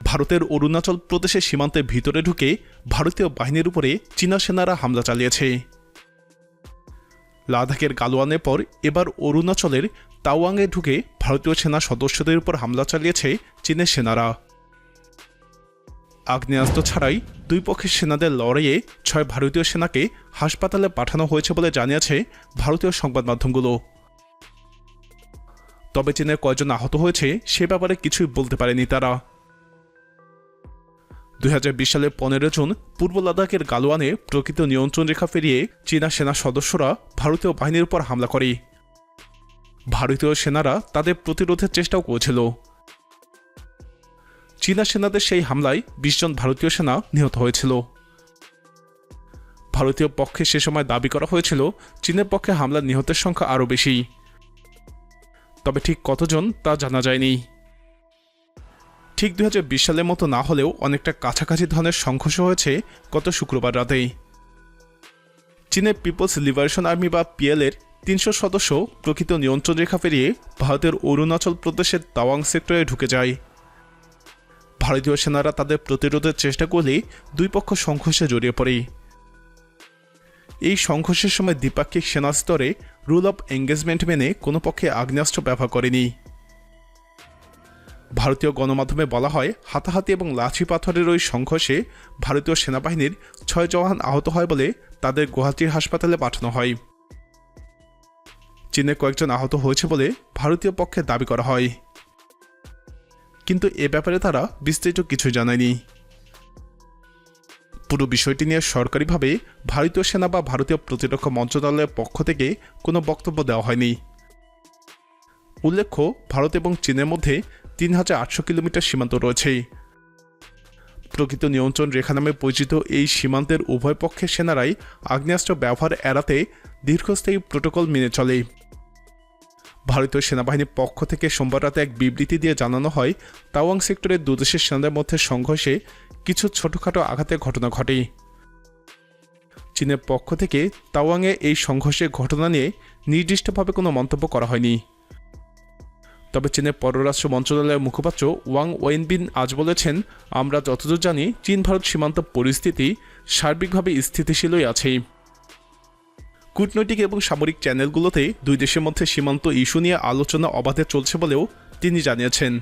ভারতের অরুণাচল প্রদেশের সীমান্তের ভিতরে ঢুকে ভারতীয় বাহিনীর উপরে চীনা সেনারা হামলা চালিয়েছে। লাদাখের গালোয়ানের পর এবার অরুণাচলের তাওয়াংয়ে ঢুকে ভারতীয় সেনা সদস্যদের উপর হামলা চালিয়েছে চীনের সেনারা। আগ্নেয়াস্ত্র ছাড়াই দুই পক্ষের সেনাদের লড়াইয়ে ছয় ভারতীয় সেনাকে হাসপাতালে পাঠানো হয়েছে বলে জানিয়েছে ভারতীয় সংবাদ মাধ্যমগুলো। তবে চীনের কয়জন আহত হয়েছে সে ব্যাপারে কিছুই বলতে পারেনি তারা। দুই সালের পনেরো জুন পূর্ব লাদাখের গালোয়ানে প্রকৃত নিয়ন্ত্রণ রেখা ফেরিয়ে চীনা সেনা সদস্যরা ভারতীয় বাহিনীর উপর হামলা করে। ভারতীয় সেনারা তাদের প্রতিরোধের চেষ্টাও করেছিল। চীনা সেনাদের সেই হামলায় বিশ জন ভারতীয় সেনা নিহত হয়েছিল। ভারতীয় পক্ষে সে সময় দাবি করা হয়েছিল, চীনের পক্ষে হামলা নিহতের সংখ্যা আরও বেশি। তবে ঠিক কতজন তা জানা যায়নি। ঠিক দুই হাজার বিশ সালের মতো না হলেও অনেকটা কাছাকাছি ধরনের সংঘর্ষ হয়েছে গত শুক্রবার রাতেই। চীনের পিপলস লিবারেশন আর্মি বা পিএলের তিনশো সদস্য প্রকৃত নিয়ন্ত্রণ রেখা পেরিয়ে ভারতের অরুণাচল প্রদেশের তাওয়াং সেক্টরে ঢুকে যায়। ভারতীয় সেনারা তাদের প্রতিরোধের চেষ্টা করলে দুই পক্ষ সংঘর্ষে জড়িয়ে পড়ে। এই সংঘর্ষের সময় দ্বিপাক্ষিক সেনা স্তরে রুল অব এঙ্গেজমেন্ট মেনে কোনো পক্ষে আগ্নেয়াস্ত্র ব্যবহার করেনি। ভারতীয় গণমাধ্যমে বলা হয়, হাতাহাতি এবং লাঠি পাথরের ওই সংঘর্ষে ভারতীয় সেনাবাহিনীর ছয় জওয়ান আহত হয় বলে তাদের গুয়াহাটির হাসপাতালে পাঠানো হয়। চীনে কয়েকজন আহত হয়েছে বলে ভারতীয় পক্ষে দাবি করা হয়। কিন্তু এ ব্যাপারে তারা বিস্তারিত কিছু জানায়নি। পুরো বিষয়টি নিয়ে সরকারিভাবে ভারতীয় সেনা বা ভারতীয় প্রতিরক্ষা মন্ত্রণালয়ের পক্ষ থেকে কোনো বক্তব্য দেওয়া হয়নি। উল্লেখ্য, ভারত এবং চীনের মধ্যে তিন হাজার আটশো কিলোমিটার সীমান্ত রয়েছে প্রকৃত নিয়ন্ত্রণ রেখা নামে পরিচিত এই সীমান্তের উভয় পক্ষের সেনারাই আগ্নেয়াস্ত্র ব্যবহার এড়াতে দীর্ঘস্থায়ী প্রোটোকল মেনে চলে। ভারতীয় সেনাবাহিনীর পক্ষ থেকে সোমবার রাতে এক বিবৃতি দিয়ে জানানো হয়, তাওয়াং সেক্টরের দুদেশের সেনাদের মধ্যে সংঘর্ষে কিছু ছোটখাটো আঘাতের ঘটনা ঘটে। চীনের পক্ষ থেকে তাওয়াংয়ে এই সংঘর্ষের ঘটনা নিয়ে নির্দিষ্টভাবে কোনো মন্তব্য করা হয়নি। তবে চীনের পররাষ্ট্র মন্ত্রণালয়ের মুখপাত্র ওয়াং ওয়েনবিন আজ বলেছেন, আমরা যতদূর জানি চীন ভারত সীমান্ত পরিস্থিতি সার্বিকভাবে স্থিতিশীলই আছে। কূটনৈতিক এবং সামরিক চ্যানেলগুলোতে দুই দেশের মধ্যে সীমান্ত ইস্যু নিয়ে আলোচনা অবাধে চলছে বলেও তিনি জানিয়েছেন।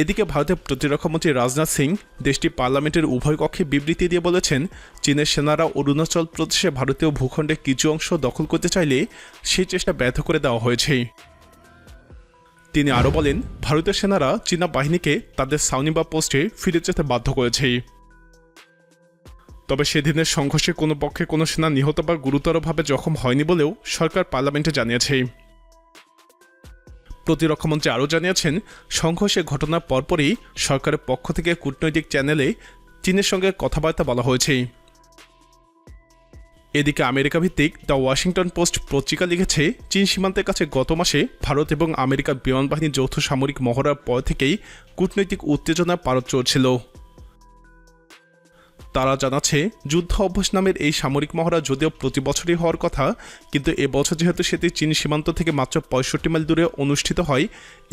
এদিকে ভারতের প্রতিরক্ষামন্ত্রী রাজনাথ সিং দেশটির পার্লামেন্টের উভয় কক্ষে বিবৃতি দিয়ে বলেছেন, চীনের সেনারা অরুণাচল প্রদেশে ভারতীয় ভূখণ্ডে কিছু অংশ দখল করতে চাইলে সেই চেষ্টা ব্যর্থ করে দেওয়া হয়েছে। তিনি আরও বলেন, ভারতীয় সেনারা চীনা বাহিনীকে তাদের সাউনি বা পোস্টে ফিরে যেতে বাধ্য করেছে। তবে সেদিনের সংঘর্ষে কোনো পক্ষে কোনো সেনা নিহত বা গুরুতরভাবে জখম হয়নি বলেও সরকার পার্লামেন্টে জানিয়েছে। প্রতিরক্ষামন্ত্রী আরও জানিয়েছেন সংঘর্ষের ঘটনার পরপরই সরকারের পক্ষ থেকে কূটনৈতিক চ্যানেলে চীনের সঙ্গে কথাবার্তা বলা হয়েছে। এদিকে আমেরিকা ভিত্তিক দ্য ওয়াশিংটন পোস্ট পত্রিকা লিখেছে, চীন সীমান্তের কাছে গত মাসে ভারত এবং আমেরিকার বিমান বাহিনীর যৌথ সামরিক মহড়ার পর থেকেই কূটনৈতিক উত্তেজনা পারদ চলছিল। তারা জানাচ্ছে, যুদ্ধ অভ্যাস নামের এই সামরিক মহড়া যদিও প্রতি বছরই হওয়ার কথা, কিন্তু এবছর যেহেতু সেটি চীন সীমান্ত থেকে মাত্র পঁয়ষট্টি মাইল দূরে অনুষ্ঠিত হয়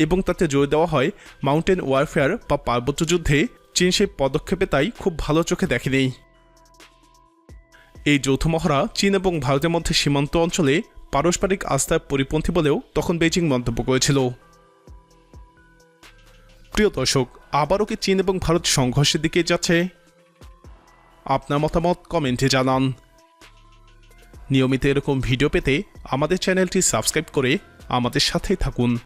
এবং তাতে জোর দেওয়া হয়, মাউন্টেন ওয়ারফেয়ার বা পার্বত্য যুদ্ধে, চীন সেই পদক্ষেপে তাই খুব ভালো চোখে দেখেনি। এই যৌথ মহড়া চীন এবং ভারতের মধ্যে সীমান্ত অঞ্চলে পারস্পরিক আস্থার পরিপন্থী বলেও তখন বেজিং মন্তব্য করেছিল। প্রিয় দর্শক, আবারও কি চীন এবং ভারত সংঘর্ষের দিকে যাচ্ছে? আপনার মতামত কমেন্টে জানান। নিয়মিত এরকম ভিডিও পেতে আমাদের চ্যানেলটি সাবস্ক্রাইব করে আমাদের সাথেই থাকুন।